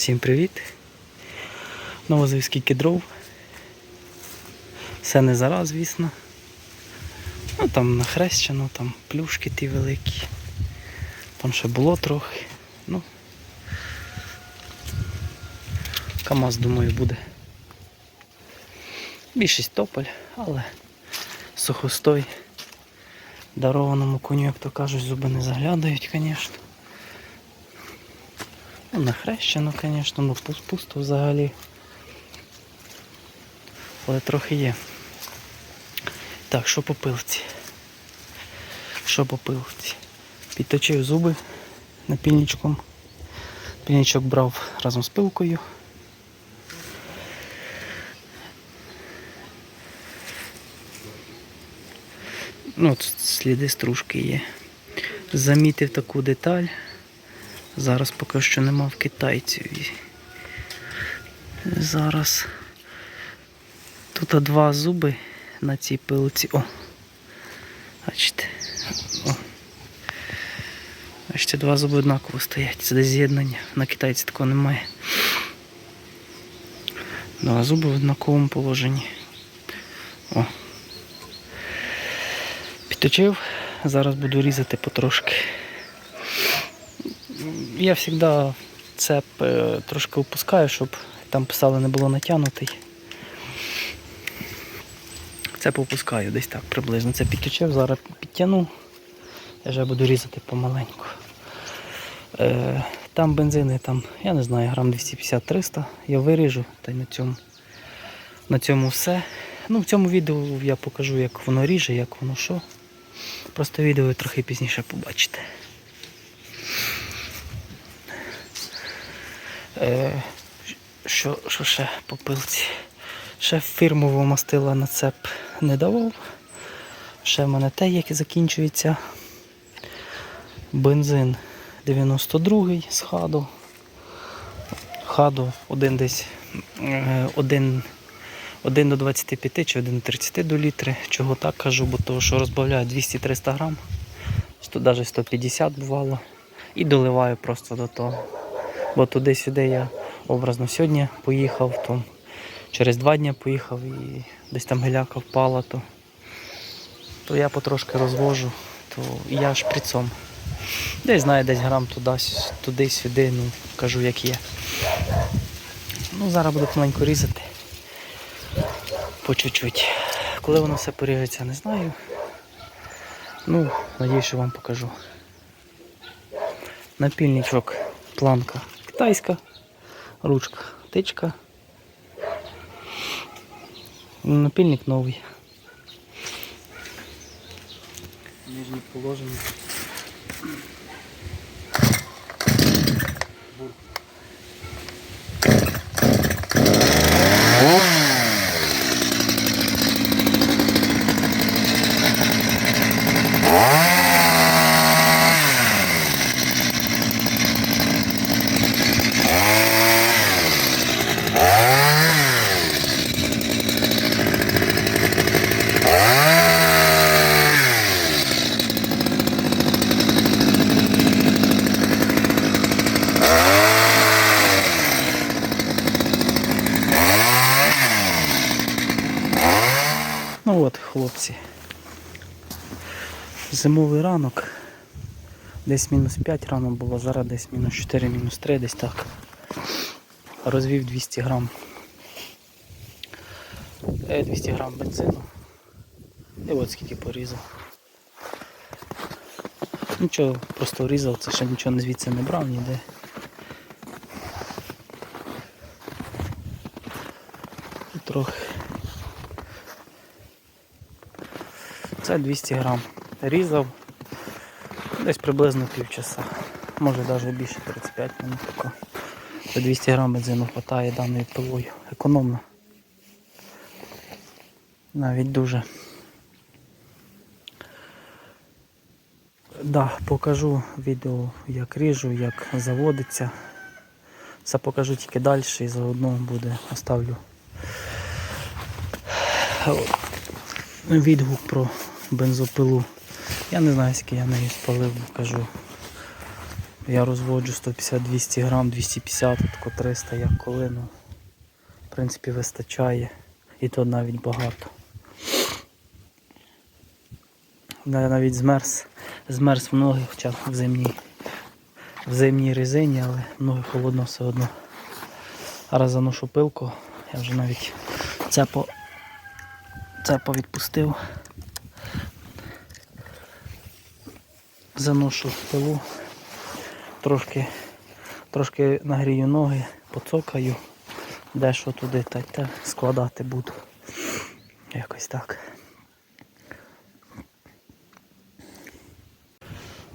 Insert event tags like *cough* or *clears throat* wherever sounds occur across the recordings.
Всім привіт! Новозив скільки дров. Все не зараз, звісно. Ну там нахрещено, там плюшки ті великі. Там ще було трохи. Ну. КАМАЗ, думаю, буде. Більшість тополь, але сухостой. Дарованому коню, як то кажуть, зуби не заглядають, звісно. Ну, нахрещено, звісно, ну пус- пусто взагалі. Але трохи є. Так, що по пилці? Що по пилці? Підточив зуби напільничком. Пільничок брав разом з пилкою. Ну, от сліди стружки є. Замітив таку деталь. Зараз поки що нема в китайців. Зараз тут два зуби на цій пилці. О! Бачите. О. Бачите, два зуби однаково стоять. Це десь з'єднання. На китайці такого немає. Два зуби в однаковому положенні. О. Підточив. Зараз буду різати потрошки. Я завжди цеп е, трошки опускаю, щоб там писали не було натягнутий. Це попускаю десь так приблизно. Це підточив, зараз підтягну. Я вже буду різати помаленьку. Е, там бензини, там, я не знаю, грам 250-300. Я виріжу та й на цьому, на цьому все. Ну, в цьому відео я покажу, як воно ріже, як воно що. Просто відео трохи пізніше побачите. Е, що, що ще по пилці? Ще фірмового мастила на цеп не давав. Ще в мене те, яке закінчується. Бензин 92-й з хаду. Хаду один десь е, один, один до 25 чи 1 до 30 до літри. Чого так кажу, бо того, що розбавляю 200-300 грам, навіть 150 бувало. І доливаю просто до того. Бо туди-сюди я образно сьогодні поїхав, то через два дні поїхав і десь там геляка впала, то, то я потрошки розвожу, то я шприцом. Десь знаю, десь грам туди, туди-сюди, ну кажу як є. Ну, зараз буду маленько різати. По чуть-чуть. Коли воно все поріжеться, не знаю. Ну, надіюсь, що вам покажу. Напільничок, планка китайська, ручка, тичка. Напільник новий. Нижні положення. Ну от, хлопці. Зимовий ранок. Десь мінус 5 рано було, зараз десь мінус 4, мінус 3, десь так. Розвів 200 грам. Е, 200 грам бензину. І от скільки порізав. Нічого, просто різав, це ще нічого звідси не брав ніде. Трохи. Це 200 грам. Різав десь приблизно півчаса. Може навіть більше 35 минут. Це 200 грам бензину вистачає даною пилою. Економно. Навіть дуже. Да, покажу відео, як ріжу, як заводиться. Це покажу тільки далі і заодно буде оставлю відгук про бензопилу. Я не знаю, скільки я нею спалив, кажу. Я розводжу 150-200 грам, 250, тако 300, як коли, ну, в принципі, вистачає. І то навіть багато. Я навіть змерз, змерз в ноги, хоча в зимній, в зимній резині, але ноги холодно все одно. Зараз заношу пилку, я вже навіть цепо, цепо відпустив. Заношу пилу, трошки, трошки нагрію ноги, поцокаю, дещо туди та те складати буду. Якось так.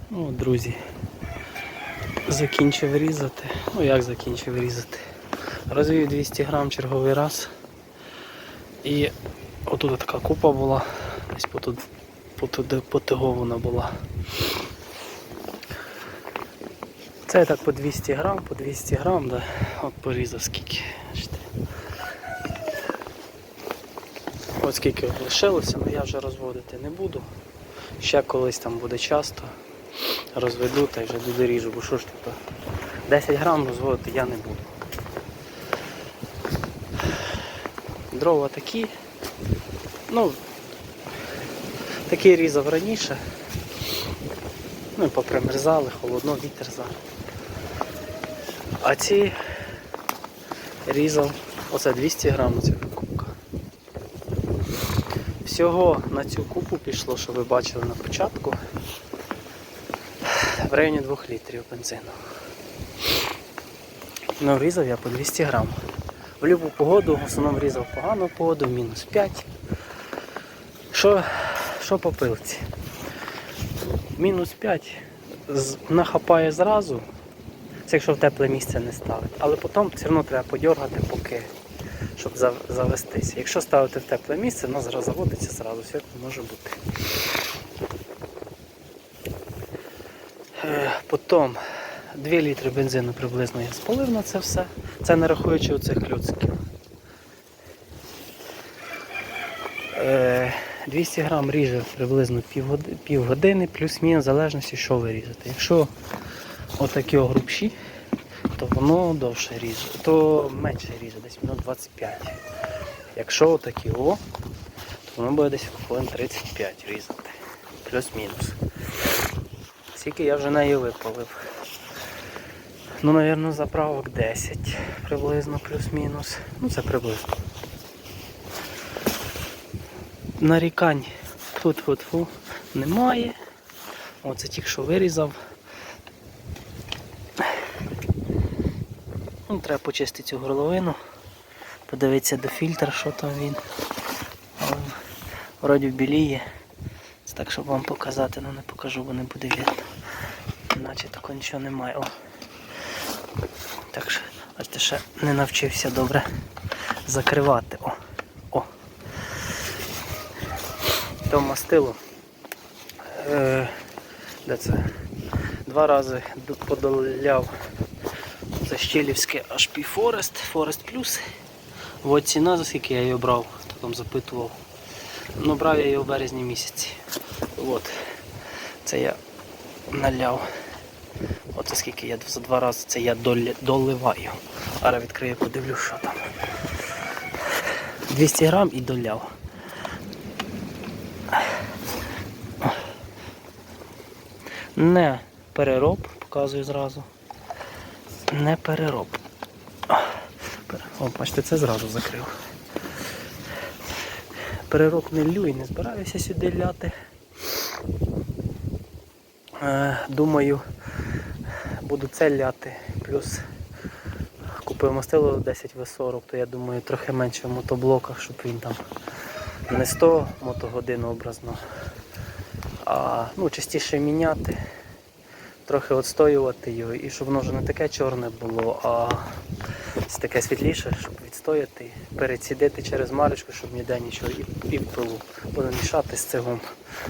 Ну, друзі, закінчив різати. Ну як закінчив різати? Розвів 200 грам черговий раз. І отут така купа була, десь потуд, потуди, потигована була. Це так по 200 грам, по 200 грам, да. от порізав скільки. От скільки лишилося, але я вже розводити не буду. Ще колись там буде часто. Розведу та й вже доріжу, бо що ж тут 10 грам розводити я не буду. Дрова такі. Ну, такі різав раніше. Ну і попримерзали, холодно, вітер за. А ці різав, оце 200 грам ця кубка. Всього на цю купу пішло, що ви бачили на початку, в районі 2 літрів бензину. Ну, різав я по 200 грам. В любу погоду, в основному різав погану погоду, мінус 5. Що, що по пилці? Мінус 5 нахапає зразу, це якщо в тепле місце не ставити. Але потім все одно треба подергати, поки, щоб завестися. Якщо ставити в тепле місце, воно зразу заводиться зразу, все може бути. Е, Потім 2 літри бензину приблизно я спалив на це все. Це не рахуючи оцих клюциків. Е, 200 грам ріже приблизно півгоди- півгодини, плюс-мінус, в залежності, що ви різати. Якщо отакі грубші, то воно довше ріже, то менше ріже, десь минут 25. Якщо отакі о, то воно буде десь хвилин 35 різати. Плюс-мінус. Скільки я вже нею випалив. Ну, мабуть, заправок 10 приблизно плюс-мінус. Ну, це приблизно. Нарікань тут-фу-фу немає. Оце тільки що вирізав. Ну, треба почистити цю горловину, подивитися до фільтра, що там він. Вроді біліє. Це так, щоб вам показати, але не покажу, бо не буде видно. Наче такого нічого немає. О. Так що, бачите, ще не навчився добре закривати. О. О. То мастило. Е, де це? Два рази подоляв це Щелівське HP Forest, Forest Plus. От ціна, за скільки я її брав, хто там запитував. Ну, брав я її в березні місяці. От. Це я наляв. Оце скільки я за два рази це я доливаю. Зараз відкрию, подивлюсь, що там. 200 грам і доляв. Не перероб, показую зразу. Не перероб. О, бачите, це зразу закрив. Перероб не лью і не збираюся сюди ляти. Е, думаю, буду це ляти. Плюс купив мастило 10 В40, то я думаю трохи менше в мотоблоках, щоб він там не 100 мотогодин образно, а ну, частіше міняти, трохи відстоювати його і щоб воно вже не таке чорне було, а таке світліше, щоб відстояти, перецідити через марочку, щоб ніде нічого і, пилу. Буду мішати з цигом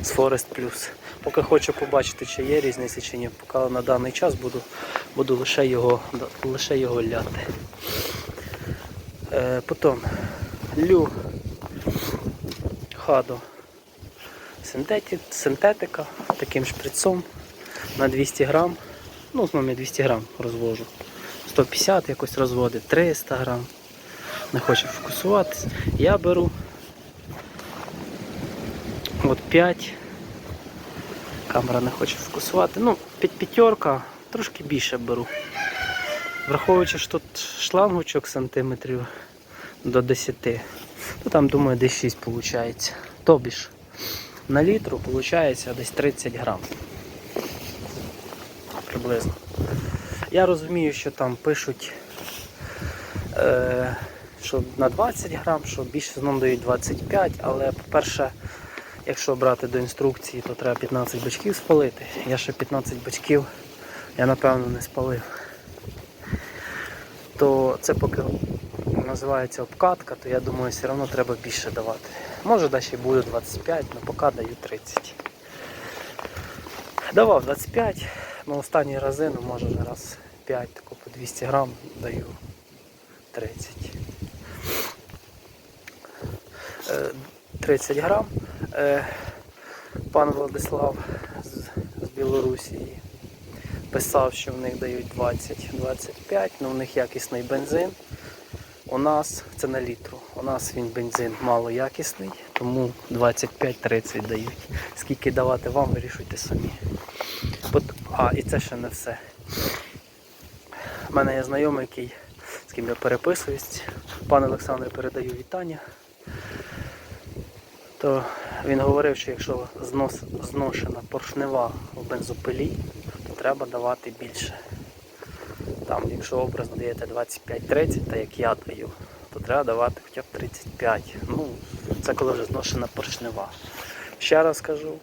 з Forest Plus. Поки хочу побачити, чи є різниця, чи ні. Поки на даний час буду, буду лише його, лише його ляти. Е, потім лю хаду синтетика таким шприцом на 200 грам. Ну, в основному я 200 грам розвожу. 150 якось розводить, 300 грам. Не хочу фокусуватись. Я беру от 5. Камера не хоче фокусувати. Ну, п'ятерка трошки більше беру. Враховуючи, що тут шлангочок сантиметрів до 10, то там, думаю, десь 6 виходить. Тобі ж на літру виходить десь 30 грам. Приблизно. Я розумію, що там пишуть, е, що на 20 грам, що більше знову дають 25, але, по-перше, якщо брати до інструкції, то треба 15 бачків спалити. Я ще 15 бачків, я напевно не спалив. То це поки називається обкатка, то я думаю, все одно треба більше давати. Може далі буде 25, але поки даю 30. Давав 25, але останні рази, ну може вже раз 5, тако по 200 грам даю 30. Е, 30 грам. Е, Пан Владислав з, Білорусі писав, що в них дають 20-25, але в них якісний бензин. У нас це на літру. Нас він бензин малоякісний, тому 25-30 дають. Скільки давати вам, вирішуйте самі. А, і це ще не все. У мене є знайомий, який, з ким я переписуюсь. Пан Олександр передаю вітання. То він говорив, що якщо знос, зношена поршнева в бензопилі, то треба давати більше. Там, якщо образно даєте 25-30, так як я даю, то треба давати хоча б 35. Ну, це коли вже зношена поршнева. Ще раз кажу,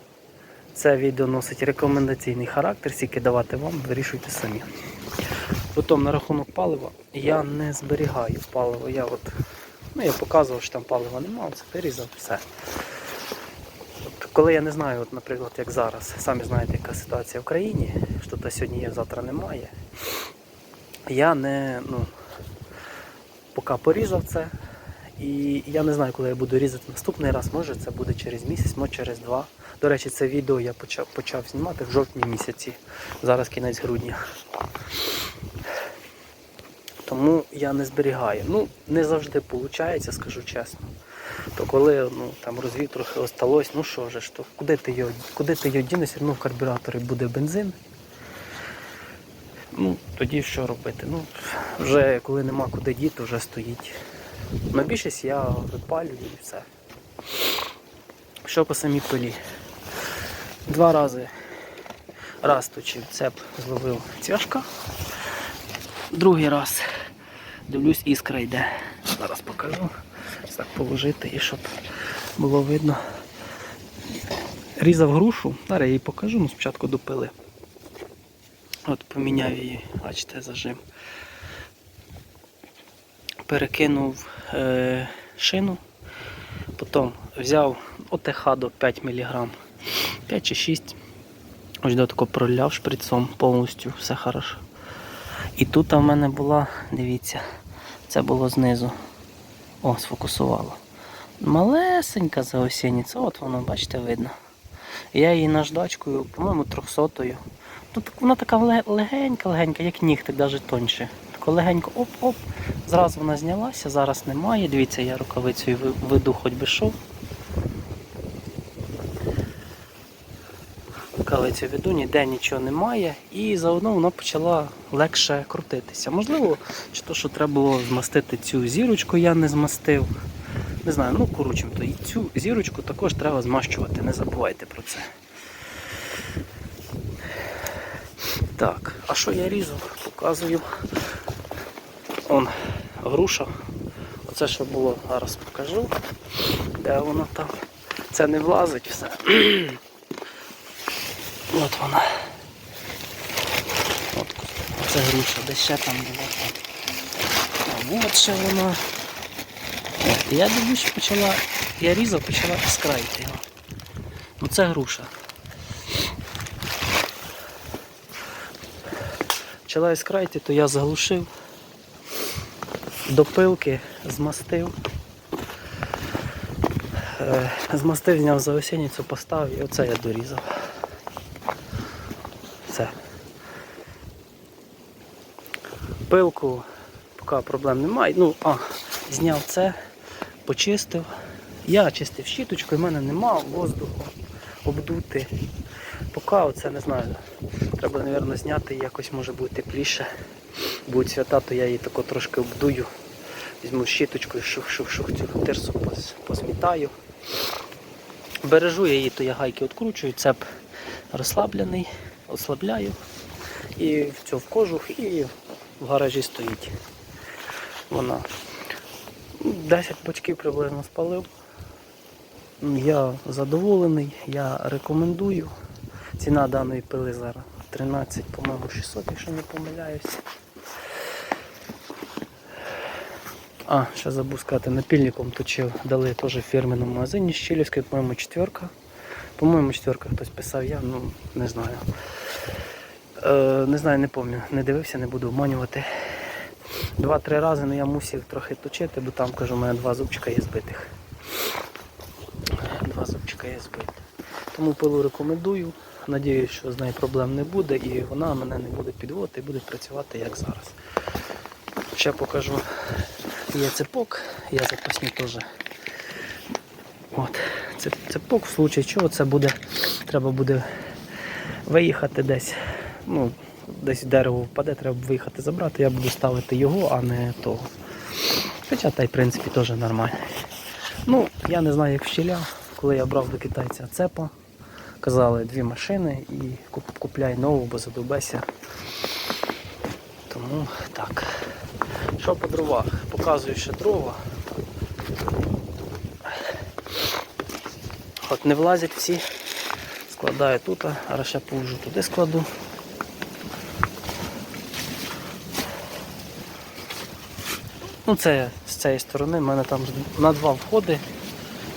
це відео носить рекомендаційний характер, скільки давати вам, вирішуйте самі. Потім на рахунок палива я не зберігаю паливо. Я от, ну, я показував, що там палива немає, це вирізав, все. Коли я не знаю, от, наприклад, як зараз, самі знаєте, яка ситуація в країні, що то сьогодні є, завтра немає. Я не, ну, поки порізав це. І я не знаю, коли я буду різати наступний раз, може це буде через місяць, може через два. До речі, це відео я почав, почав знімати в жовтні місяці, зараз кінець грудня. Тому я не зберігаю. Ну, не завжди виходить, скажу чесно. То коли ну, там розвів трохи осталось, ну що ж, то куди ти його, куди ти його дінеш, все в карбюраторі буде бензин. Ну, тоді що робити? Ну, вже коли нема куди діти, вже стоїть. На більшість я випалюю і все. Що по самій пилі? Два рази раз точив цеп, зловив цяжка. Другий раз дивлюсь, іскра йде. Зараз покажу. Так положити і щоб було видно. Різав грушу, зараз я її покажу, ну спочатку допили. От поміняв її, бачите, зажим. Перекинув е, шину, потім взяв ОТХ до 5 мг, 5 чи 6. Ось тако проляв шприцом повністю, все хорошо. І тут в мене була, дивіться, це було знизу. О, сфокусувало. Малесенька заосінниця, от воно, бачите, видно. Я її наждачкою, по-моєму, трьохсотою. Тут вона така легенька-легенька, як нігтик, навіть тоньше. Тако легенько оп-оп. Зразу вона знялася, зараз немає. Дивіться, я рукавицею веду хоч би шов. Рукавицю веду, ніде нічого немає. І заодно вона почала легше крутитися. Можливо, чи то, що треба було змастити цю зірочку, я не змастив. Не знаю, ну коротше, то і цю зірочку також треба змащувати, не забувайте про це. Так, а що я різав? Показую. Он груша. Оце що було, зараз покажу. Де воно там? Це не влазить все. *clears throat* От вона. От це груша, де ще там було. А от ще вона. Я дивлюсь, почала. Я різав, почала його. Ну це груша. Почала іскрайти, то я заглушив, до пилки змастив. Е, Змастив, зняв заосінницю, поставив і оце я дорізав. Все. Пилку поки проблем немає. Ну, а, зняв це, почистив. Я чистив щіточкою, в мене нема воздуху обдути. Поки оце не знаю. Треба, мабуть, зняти якось може буде тепліше. Будуть свята, то я її тако трошки обдую. Візьму щіточкою, шух-шух-шух цю тирсу посмітаю. Бережу я її, то я гайки відкручую, цеп розслаблений, ослабляю. І в цю в кожух і в гаражі стоїть. Вона 10 бочків приблизно спалив. Я задоволений, я рекомендую. Ціна даної пили зараз 13, по-моєму, 600, якщо не помиляюсь. А, ще забув сказати, напільником точив, дали теж в фірменному магазині Щелівської, по-моєму, четверка. По-моєму, четверка хтось писав я, ну не знаю. Е, не знаю, не пам'ятаю, не дивився, не буду обманювати. Два-три рази ну, я мусив трохи точити, бо там, кажу, у мене два зубчика є збитих. Зубчика є. Тому пилу рекомендую. Надіюсь, що з нею проблем не буде і вона мене не буде підводити і буде працювати як зараз. Ще покажу. Є цепок, є запасні теж. От, цепок, в случай чого це буде, треба буде виїхати десь. Ну, десь дерево впаде, треба виїхати забрати, я буду ставити його, а не того. Хоча та й в принципі теж нормально. Ну, я не знаю, як в щіля, коли я брав до китайця цепа, казали дві машини і куп- купляй нову, бо задовбеся. Тому так. Що по дровах? Показую ще дрова. От не влазять всі. Складаю тут, а ще положу туди складу. Ну це з цієї сторони, в мене там на два входи.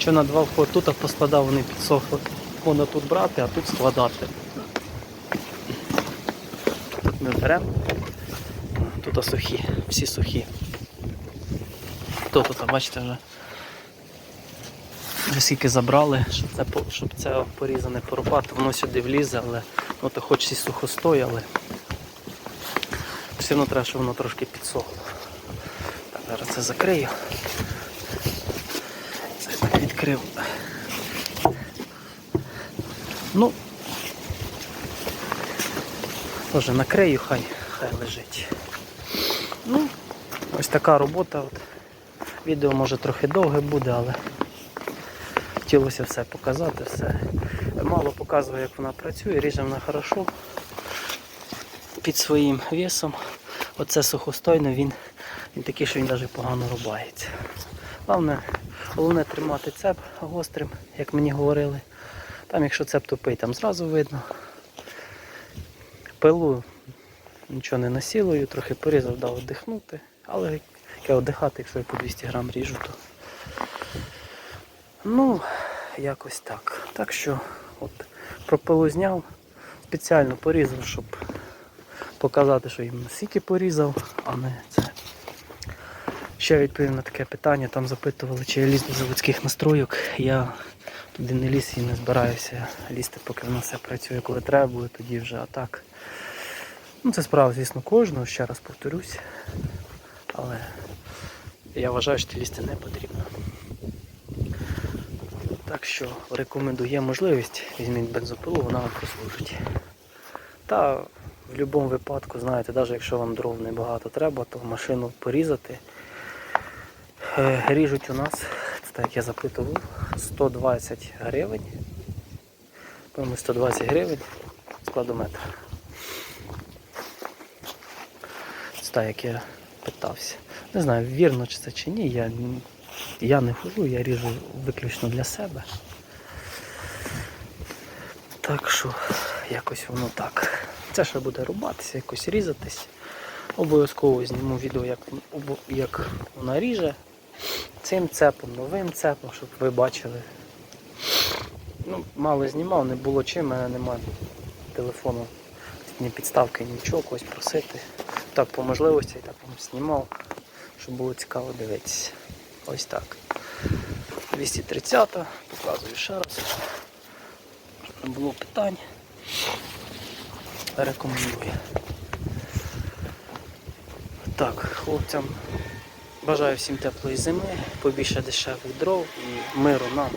Що на два входи тут поскладав, вони підсохли. Можна тут брати, а тут складати. Тут ми беремо. Тут сухі, всі сухі. Тут, бачите, вже вже скільки забрали, щоб це, щоб це порізане порубати, воно сюди влізе, але ну, то хоч і сухостой, але все одно треба, щоб воно трошки підсохло. Так, зараз це закрию. Відкрив. Ну, теж накрию, хай, хай лежить. Ну, ось така робота. От. Відео може трохи довге буде, але хотілося все показати, все. Мало показує, як вона працює, ріже вона хорошо під своїм весом. Оце сухостойно, він, він такий, що він навіть погано рубається. Головне, головне тримати цеп гострим, як мені говорили. Там, якщо цеп тупий, там зразу видно. Пилу нічого не насілую, трохи порізав, дав віддихнути. Але яке віддихати, якщо я по 200 грам ріжу, то ну, якось так. Так що от про зняв, спеціально порізав, щоб показати, що їм стільки порізав, а не це. Ще відповів на таке питання, там запитували, чи я ліз до заводських настройок. Я туди не ліз і не збираюся лізти, поки воно все працює, коли треба буде, тоді вже а так. Ну, це справа, звісно, кожного, ще раз повторюсь. Але я вважаю, що лізти не потрібно. Так що рекомендую, можливість, візьміть бензопилу, вона вам послужить. Та в будь-якому випадку, знаєте, навіть якщо вам дров небагато треба, то машину порізати. Е, Ріжуть у нас, це так я запитував, 120 гривень. По-моєму, 120 гривень складометр. Це так, як я питався. Не знаю, вірно чи це чи ні, я, я не хожу, я ріжу виключно для себе. Так що, якось воно так. Це ще буде рубатися, якось різатись. Обов'язково зніму відео, як, як вона ріже. Цим цепом, новим цепом, щоб ви бачили. Ну, мало знімав, не було чим, в мене немає телефону, ні підставки, нічого, когось просити. Так, по можливості так вам знімав, щоб було цікаво дивитися. Ось так. 230-та, показую ще раз. Не було питань. Рекомендую. Так, хлопцям бажаю всім теплої зими, побільше дешевих дров і миру нам